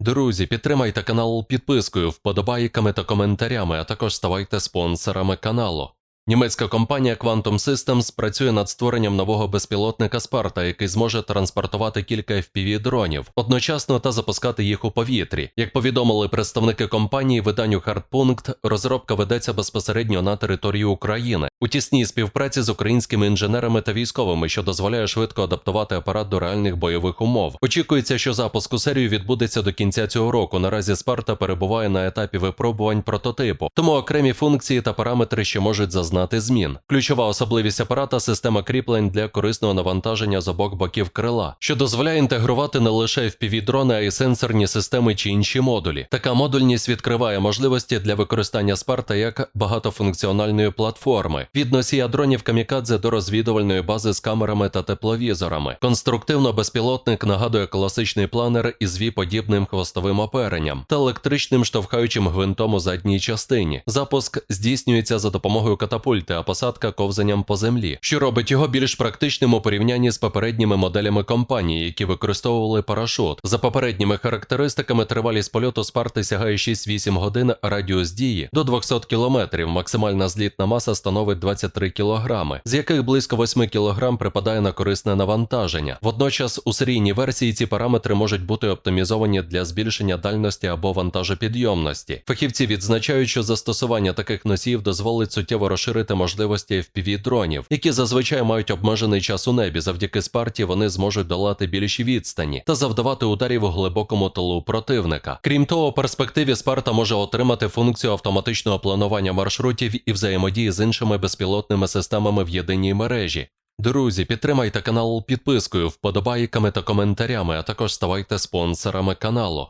Друзі, підтримайте канал підпискою, вподобайками та коментарями, а також ставайте спонсорами каналу. Німецька компанія Quantum Systems працює над створенням нового безпілотника Спарта, який зможе транспортувати кілька FPV-дронів одночасно та запускати їх у повітрі. Як повідомили представники компанії, виданню Хардпункт, розробка ведеться безпосередньо на території України у тісній співпраці з українськими інженерами та військовими, що дозволяє швидко адаптувати апарат до реальних бойових умов. Очікується, що запуск у серію відбудеться до кінця цього року. Наразі Спарта перебуває на етапі випробувань прототипу, тому окремі функції та параметри ще можуть зазнати змін. Ключова особливість апарата система кріплень для корисного навантаження з обох боків крила, що дозволяє інтегрувати не лише FPV-дрони, а й сенсорні системи чи інші модулі. Така модульність відкриває можливості для використання Спарта як багатофункціональної платформи від носія дронів камікадзе до розвідувальної бази з камерами та тепловізорами. Конструктивно безпілотник нагадує класичний планер із ві-подібним хвостовим оперенням та електричним штовхаючим гвинтом у задній частині. Запуск здійснюється за допомогою катапульти, а посадка ковзанням по землі, що робить його більш практичним у порівнянні з попередніми моделями компанії, які використовували парашут. За попередніми характеристиками, тривалість польоту Спарти сягає 6-8 годин, радіус дії до 200 км. Максимальна злітна маса становить 23 кг, з яких близько 8 кг припадає на корисне навантаження. Водночас у серійній версії ці параметри можуть бути оптимізовані для збільшення дальності або вантажопідйомності. Фахівці відзначають, що застосування таких носіїв дозволить суттєво розширити можливості FPV-дронів, які зазвичай мають обмежений час у небі. Завдяки спарті вони зможуть долати більші відстані та завдавати ударів у глибокому тилу противника. Крім того, у перспективі Спарта може отримати функцію автоматичного планування маршрутів і взаємодії з іншими безпілотними системами в єдиній мережі. Друзі, підтримайте канал підпискою, вподобайками та коментарями, а також ставайте спонсорами каналу.